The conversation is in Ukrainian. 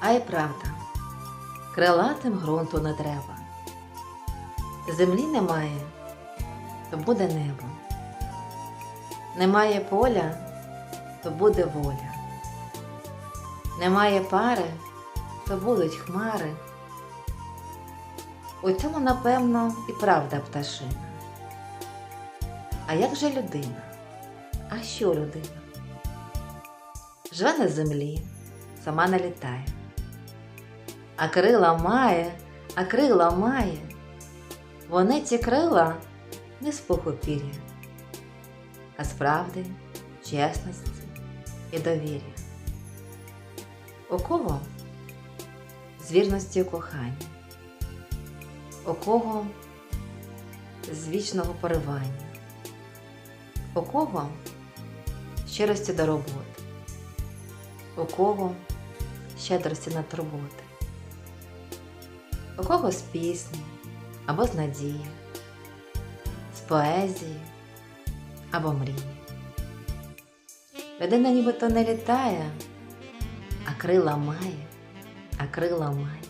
А й правда, крилатим ґрунту не треба. Землі немає, то буде небо. Немає поля, то буде воля. Немає пари, то будуть хмари. У цьому, напевно, і правда пташина. А як же людина? А що людина? Живе на землі, сама не літає. А крила має, а крила має. Вони ці крила не з пуху пір'я, а з правди, чесності і довір'я. У кого? З вірності у коханні, у кого? З вічного поривання, у кого? Щирості до роботи, у кого? Щедрості на турботи, у кого з пісні або з надії, з поезії або мрії. Людина нібито не літає, а крила має, а крила має.